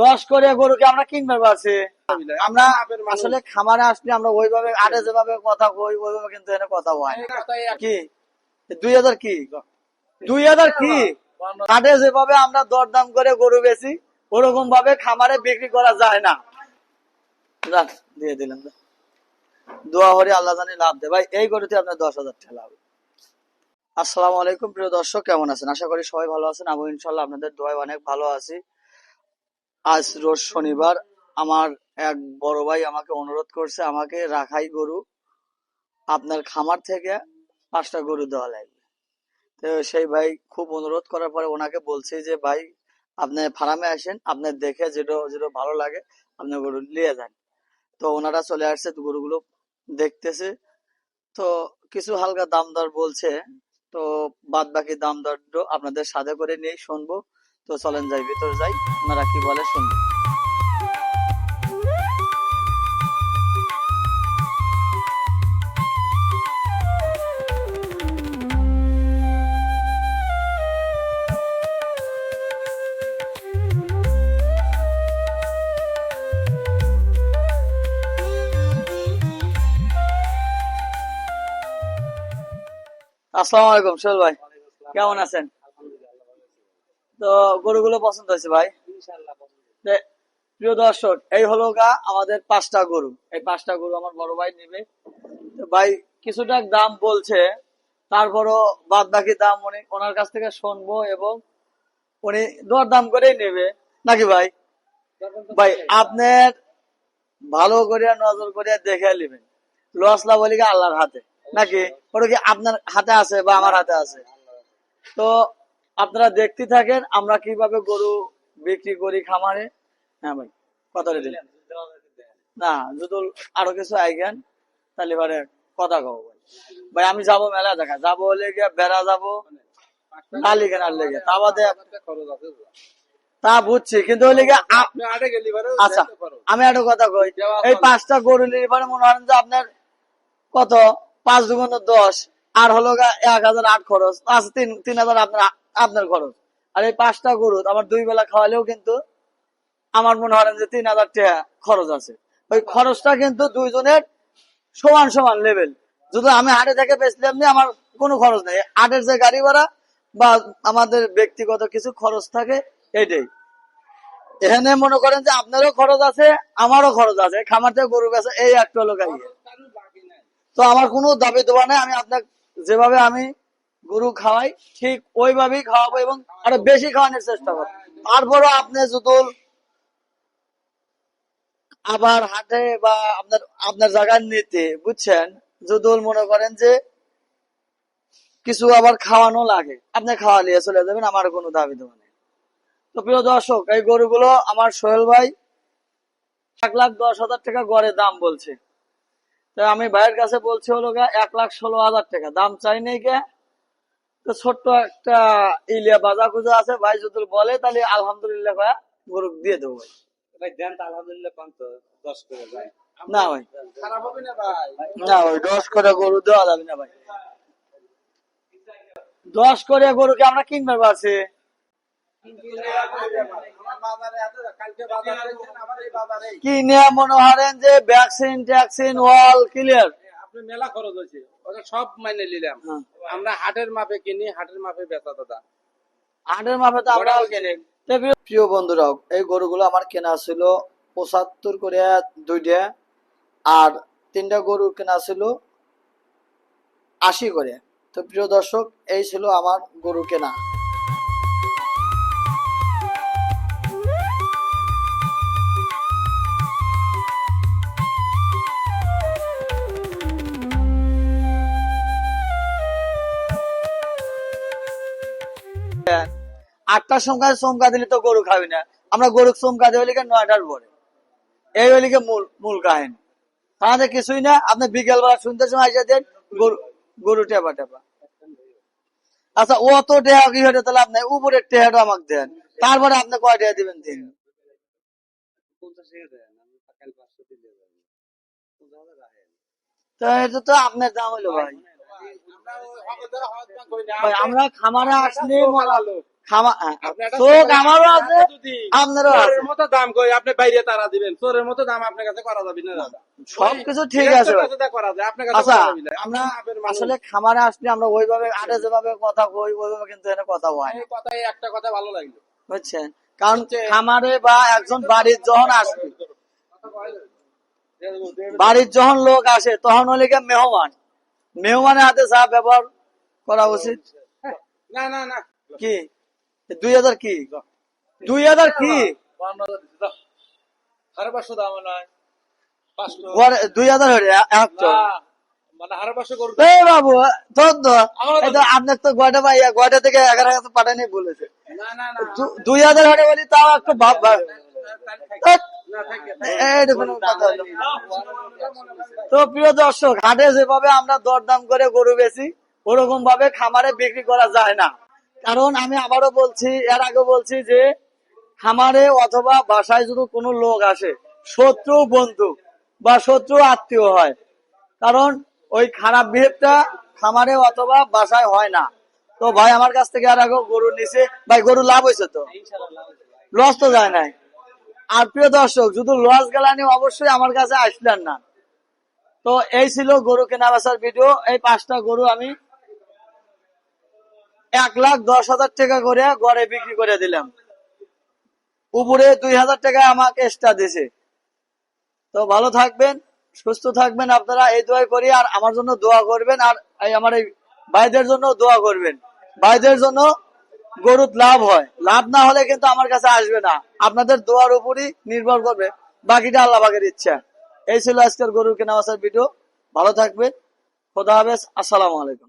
দশ করে গরুকে আমরা কিনতে পারছি। আমরা আসলে খামারে আসলে আমরা ওইভাবে আটে যেভাবে কথা কই, ওইভাবে কিন্তু এনে কথা হয় কি? দুই হাজার কি? দুই হাজার কি? হাটে যেভাবে আমরা দরদাম করে গরু বেশি ওরকম ভাবে খামারে বিক্রি করা যায় না। দিয়ে দিলাম। দোয়া হরি আল্লাহ জানি লাভ দে ভাই, এই গরুতে আপনার দশ হাজার টাকা লাভ। আসসালামু আলাইকুম, প্রিয় দর্শক, কেমন আছেন? আশা করি সবাই ভালো আছেন। আমি ইনশাল্লাহ আপনাদের দোয়ায় অনেক ভালো আছি। আজ রোজ শনিবার আমার এক বড় ভাই আমাকে অনুরোধ করছে, আমাকে রাখাই গরু। আপনার খামার থেকে পাঁচটা গরু দেওয়া লাগবে। তো সেই ভাই খুব অনুরোধ করার পরে ওনাকে বলছি যে, ভাই, আপনি ফার্মে আসেন আপনার দেখে যেটা যেটা ভালো লাগে, আপনি গরু নিয়ে যান। তো ওনারা চলে আসছে গরুগুলো দেখতেছে। তো কিছু হালকা দাম দর বলছে, তো বাদ বাকি দাম দর আপনাদের সাথে করে নিয়ে শুনব। তো চলেন যাই, ভিতর যাই। ওনারা কি বলে, শুনব। আসসালামু আলাইকুম, সোহেল ভাই। কেমন আছেন? তো গরুগুলো পছন্দ হয়েছে ভাই? প্রিয় দর্শক এই হলো গা আমাদের পাঁচটা গরু। এই পাঁচটা গরু আমার বড় ভাই নেবে। ভাই কিছুটা দাম বলছে তারপরও বাদ বাকি দাম উনি ওনার কাছ থেকে শুনব এবং উনি দর দাম করেই নেবে। নাকি ভাই? ভাই আপনার ভালো করিয়া নজর করিয়া দেখে নেবেন। লস লাভ আল্লাহর হাতে? নাকি? ওটা কি আপনার হাতে আছে বা আমার হাতে আছে? তো আপনারা দেখতে থাকেন আমরা কীভাবে গরু বিক্রি করি খামারে। হ্যাঁ ভাই কথা দিন না যদি আরও কিছু আইগেন তাহলে এবারে কথা কব ভাই। ভাই আমি যাব মেলা দেখা যাব হলে গিয়ে বেড়া যাব নালি কেনার লেগে। তা বাদে তা বুঝছি কিন্তু হলে গিয়ে আ- আচ্ছা আমি একটা কথা কই। এই পাঁচটা গরু মনে হয় যে আপনার কত? পাঁচ দুগুণ দশ। আর হলো গা এক হাজার আট খরচ। পাঁচ তিন তিন হাজার আপনার আপনার খরচ। আর এই পাঁচটা গরু আমার দুই বেলা খাওয়ালেও কিন্তু আমার মনে হয় যে তিন হাজার টাকা খরচ আছে। ওই খরচটা কিন্তু দুইজনের সমান সমান লেভেল যদি আমি হাটে থেকে বেচলাম নি আমার কোনো খরচ নেই। হাটের যে গাড়ি ভাড়া বা আমাদের ব্যক্তিগত কিছু খরচ থাকে, এইটাই। এখানে মনে করেন যে আপনারও খরচ আছে, আমারও খরচ আছে। খামার থেকে গরু বেচা এই একটা লোক তো আমার কোনো দাবি দেওয়া নেই। আমি আপনার যেভাবে আমি গরু খাওয়াই, ঠিক ওইভাবেই খাওয়াবো এবং আরও বেশি খাওয়ানোর চেষ্টা করব। তারপরও আপনি যদি আবার হাটে বা আপনার আপনার জায়গায় নিতে বুঝছেন, যদি মনে করেন যে কিছু আবার খাওয়ানো লাগে, আপনি খাওয়া নিয়ে চলে যাবেন, আমার কোনো দাবি দেওয়া নেই। তো প্রিয় দর্শক, এই গরুগুলো আমার সোহেল ভাই এক লাখ দশ হাজার টাকা গড়ে দাম বলছে। তো আমি ভাইয়ের কাছে বলছি হলো এক লাখ ষোলো হাজার টাকা, দাম চাই নেই গে। তো ছোট্ট একটা ইলিয়া বাজা কুজা আছে ভাই যদি বলে তাহলে আলহামদুলিল্লাহ ভাইয়া গরু দিয়ে দেবো ভাই। না ভাই। না ভাই? দশ করে গরু দেওয়া যাবে না ভাই। দশ করে গরুকে আমরা কিনতে পারছি? কিনে মনে হরেন যে ভ্যাকসিন ট্যাক্সিন ওয়াল ক্লিয়ার আপনি মেলা খরচ হয়েছে। ওটা সব মাইনে নিলাম। হ্যাঁ। আমরা হাটের মাপে কিনি হাটের মাপে বেচা দাদা। হাটের মাপে তো আমরাও কিনি। প্রিয়- প্রিয় বন্ধুরা এই গরুগুলো আমার কেনা ছিল পঁচাত্তর করে দুইটা আর তিনটা গরু কেনা ছিল আশি করে। তো প্রিয় দর্শক এই ছিল আমার গরু কেনা। আটটার সময় চমকা দিলে তো গরু খাবি না। আমরা গরু চমকা দেওয়া লিখে নয়টার পরে। এই হলিকে মূল মূল কাহিনী। তাহলে কিছুই না আপনি বিকেল বেলা শুনতে সময় এসে দেন গরু গরু টেপা টেপা। আচ্ছা ও তো টেহা কি হয়ে তাহলে আপনি? উপরের টেহাটা আমাকে দেন। তারপরে আপনি কয় টেহা দিবেন দিন? এটা তো আপনার দাম হলো ভাই। আমরা খামারে আসলে ভালো লোক। খামা আপনি একটা চোখ আমারও আছে আপনারও আছে। মতো দাম কই আপনি বাইরে তারা দিবেন। চোরের মতো দাম আপনার কাছে করা যাবে না দাদা। সবকিছু ঠিক আছে। ভাই। কাছে তা করা যায় আপনার কাছে আচ্ছা। আমরা। আসলে খামারে আসলে আমরা ওইভাবে আটে যেভাবে কথা কই ওইভাবে কিন্তু এখানে কথা হয় কথাই একটা কথা ভালো লাগল। বুঝছেন? কারণ খামারে বা একজন বাড়ির যখন আসবে বাড়ির যখন লোক আসে তখন হলে গিয়ে মেহমান। মেহমানের হাতে যা ব্যবহার করা উচিত। না না না। কি? দুই হাজার কি দুই হাজার কি পাঁচশো দাম নয় দুই হাজার হলে মানে বাবু আপনার তো গোয়াটা ভাই গোয়াটা থেকে এগারো হাজার পাঠানি বলেছে দুই হাজার হলে বলি তাও একটু ভাব ভাব। তো প্রিয় দর্শক হাটে যেভাবে আমরা দরদাম করে গরু বেচি ওরকম ভাবে খামারে বিক্রি করা যায় না কারণ আমি আবারও বলছি, এর আগে বলছি যে খামারে অথবা বাসায় যদি কোনো লোক আসে, শত্রু বন্ধু বা শত্রু আত্মীয় হয়, কারণ ওই খারাপ বিহেভটা খামারে অথবা বাসায় হয় না। তো ভাই আমার কাছ থেকে আর আগে গরু নিছে, ভাই গরু লাভ হয়েছে তো? লস তো যায় নাই। আর প্রিয় দর্শক, যদি লস গেলানি অবশ্যই আমার কাছে আসলেন না। তো এই ছিল গরু কেনা বেচার ভিডিও এই পাঁচটা গরু আমি এক লাখ দশ হাজার টাকা করে গড়ে বিক্রি করে দিলাম। উপরে দুই হাজার টাকা আমাকে এক্সট্রা দিছে। তো ভালো থাকবেন, সুস্থ থাকবেন আপনারা, এই দোয়া করি, আর আমার জন্য দোয়া করবেন, আর আমার এই ভাইদের জন্য দোয়া করবেন। ভাইদের জন্য গরুত লাভ হয়। লাভ না হলে কিন্তু আমার কাছে আসবে না। আপনাদের দোয়ার উপরই নির্ভর করবে। বাকিটা আল্লাহ বাগের ইচ্ছা। এই ছিল আজকের গরু কেনা ভিডিও। ভালো থাকবে খোদা হাফেজ। আসসালামু আলাইকুম।